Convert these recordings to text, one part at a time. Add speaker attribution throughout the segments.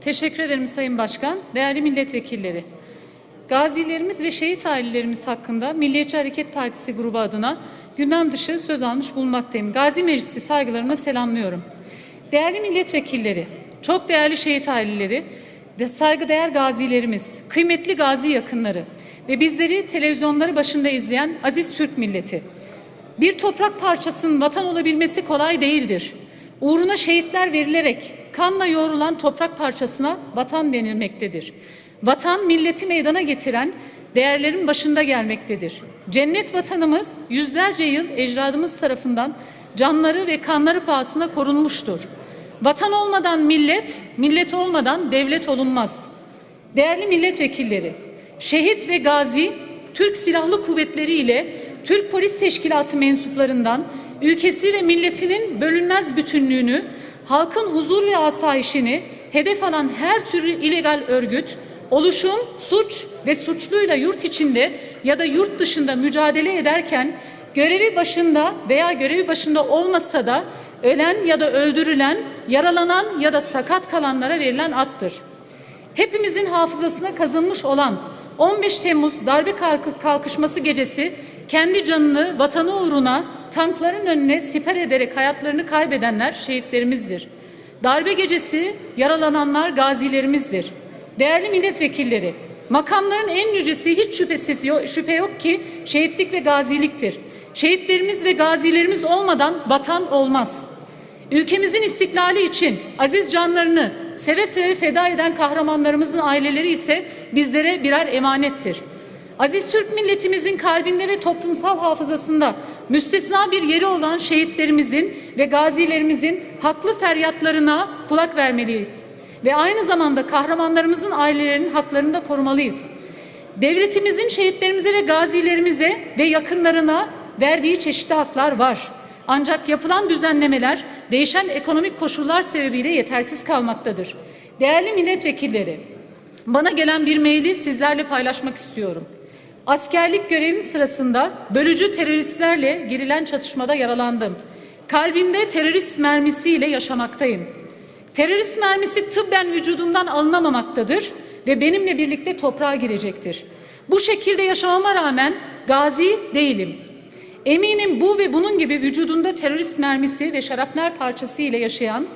Speaker 1: Teşekkür ederim Sayın Başkan. Değerli milletvekilleri. Gazilerimiz ve şehit ailelerimiz hakkında Milliyetçi Hareket Partisi grubu adına gündem dışı söz almış bulunmaktayım. Gazi Meclisi saygılarımla selamlıyorum. Değerli milletvekilleri, çok değerli şehit aileleri ve saygıdeğer gazilerimiz, kıymetli gazi yakınları ve bizleri televizyonları başında izleyen aziz Türk milleti. Bir toprak parçasının vatan olabilmesi kolay değildir. Uğruna şehitler verilerek kanla yoğrulan toprak parçasına vatan denilmektedir. Vatan milleti meydana getiren değerlerin başında gelmektedir. Cennet vatanımız yüzlerce yıl ecdadımız tarafından canları ve kanları pahasına korunmuştur. Vatan olmadan millet, millet olmadan devlet olunmaz. Değerli milletvekilleri, şehit ve gazi Türk Silahlı Kuvvetleri ile Türk Polis Teşkilatı mensuplarından ülkesi ve milletinin bölünmez bütünlüğünü, halkın huzur ve asayişini hedef alan her türlü illegal örgüt, oluşum, suç ve suçluyla yurt içinde ya da yurt dışında mücadele ederken görevi başında veya görevi başında olmasa da ölen ya da öldürülen, yaralanan ya da sakat kalanlara verilen attır. Hepimizin hafızasına kazınmış olan 15 Temmuz darbe kalk- kalkışması gecesi kendi canını vatanı uğruna tankların önüne siper ederek hayatlarını kaybedenler şehitlerimizdir. Darbe gecesi yaralananlar gazilerimizdir. Değerli milletvekilleri, makamların en yücesi hiç şüphesiz yo- şüphe yok ki şehitlik ve gaziliktir. Şehitlerimiz ve gazilerimiz olmadan vatan olmaz. Ülkemizin istiklali için aziz canlarını seve seve feda eden kahramanlarımızın aileleri ise bizlere birer emanettir. Aziz Türk milletimizin kalbinde ve toplumsal hafızasında müstesna bir yeri olan şehitlerimizin ve gazilerimizin haklı feryatlarına kulak vermeliyiz. Ve aynı zamanda kahramanlarımızın ailelerinin haklarını da korumalıyız. Devletimizin şehitlerimize ve gazilerimize ve yakınlarına verdiği çeşitli haklar var. Ancak yapılan düzenlemeler değişen ekonomik koşullar sebebiyle yetersiz kalmaktadır. Değerli milletvekilleri, bana gelen bir maili sizlerle paylaşmak istiyorum. Askerlik görevim sırasında bölücü teröristlerle girilen çatışmada yaralandım. Kalbimde terörist mermisiyle yaşamaktayım. Terörist mermisi tıbben vücudumdan alınamamaktadır ve benimle birlikte toprağa girecektir. Bu şekilde yaşamama rağmen gazi değilim. Eminim bu ve bunun gibi vücudunda terörist mermisi ve şarapnel parçası ile yaşayan,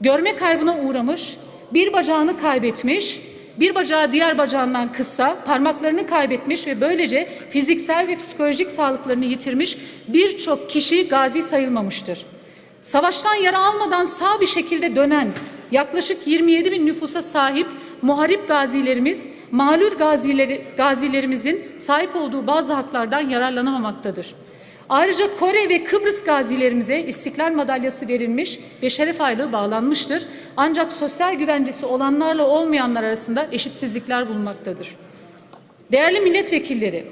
Speaker 1: görme kaybına uğramış, bir bacağını kaybetmiş, bir bacağı diğer bacağından kısa, parmaklarını kaybetmiş ve böylece fiziksel ve psikolojik sağlıklarını yitirmiş birçok kişi gazi sayılmamıştır. Savaştan yara almadan sağ bir şekilde dönen yaklaşık 27 bin nüfusa sahip muharip gazilerimiz, mağlur gazileri, gazilerimizin sahip olduğu bazı haklardan yararlanamamaktadır. Ayrıca Kore ve Kıbrıs gazilerimize İstiklal Madalyası verilmiş ve şeref aylığı bağlanmıştır. Ancak sosyal güvencesi olanlarla olmayanlar arasında eşitsizlikler bulunmaktadır. Değerli milletvekilleri,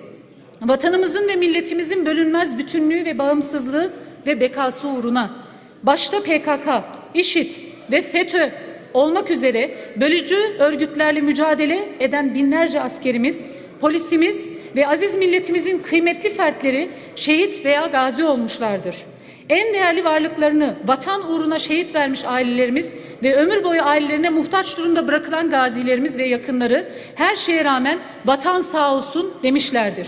Speaker 1: vatanımızın ve milletimizin bölünmez bütünlüğü ve bağımsızlığı ve bekası uğruna başta PKK, IŞİD ve FETÖ olmak üzere bölücü örgütlerle mücadele eden binlerce askerimiz, polisimiz ve aziz milletimizin kıymetli fertleri şehit veya gazi olmuşlardır. En değerli varlıklarını vatan uğruna şehit vermiş ailelerimiz ve ömür boyu ailelerine muhtaç durumda bırakılan gazilerimiz ve yakınları her şeye rağmen vatan sağ olsun demişlerdir.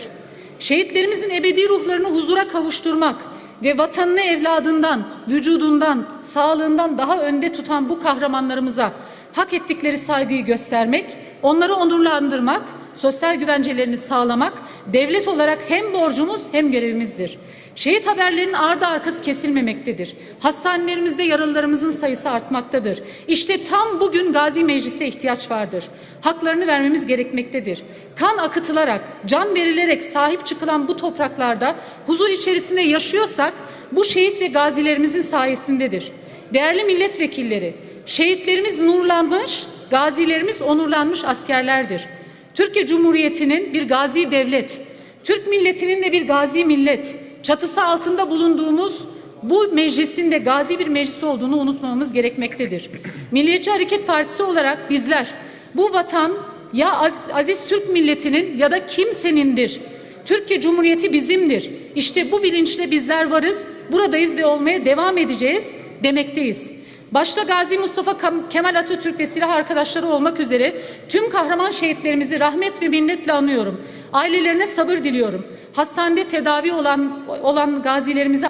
Speaker 1: Şehitlerimizin ebedi ruhlarını huzura kavuşturmak ve vatanını evladından, vücudundan, sağlığından daha önde tutan bu kahramanlarımıza hak ettikleri saygıyı göstermek, onları onurlandırmak, sosyal güvencelerini sağlamak devlet olarak hem borcumuz hem görevimizdir. Şehit haberlerinin ardı arkası kesilmemektedir. Hastanelerimizde yaralılarımızın sayısı artmaktadır. İşte tam bugün Gazi Meclis'e ihtiyaç vardır. Haklarını vermemiz gerekmektedir. Kan akıtılarak, can verilerek sahip çıkılan bu topraklarda huzur içerisinde yaşıyorsak bu şehit ve gazilerimizin sayesindedir. Değerli milletvekilleri, şehitlerimiz nurlanmış, gazilerimiz onurlanmış askerlerdir. Türkiye Cumhuriyeti'nin bir gazi devlet, Türk milletinin de bir gazi millet, çatısı altında bulunduğumuz bu meclisin de gazi bir meclis olduğunu unutmamamız gerekmektedir. Milliyetçi Hareket Partisi olarak bizler bu vatan ya az- aziz Türk milletinin ya da kimsenindir. Türkiye Cumhuriyeti bizimdir. İşte bu bilinçle bizler varız, buradayız ve olmaya devam edeceğiz demekteyiz. Başta Gazi Mustafa Kemal Atatürk ve silah arkadaşları olmak üzere tüm kahraman şehitlerimizi rahmet ve minnetle anıyorum. Ailelerine sabır diliyorum. Hastanede tedavi olan olan gazilerimize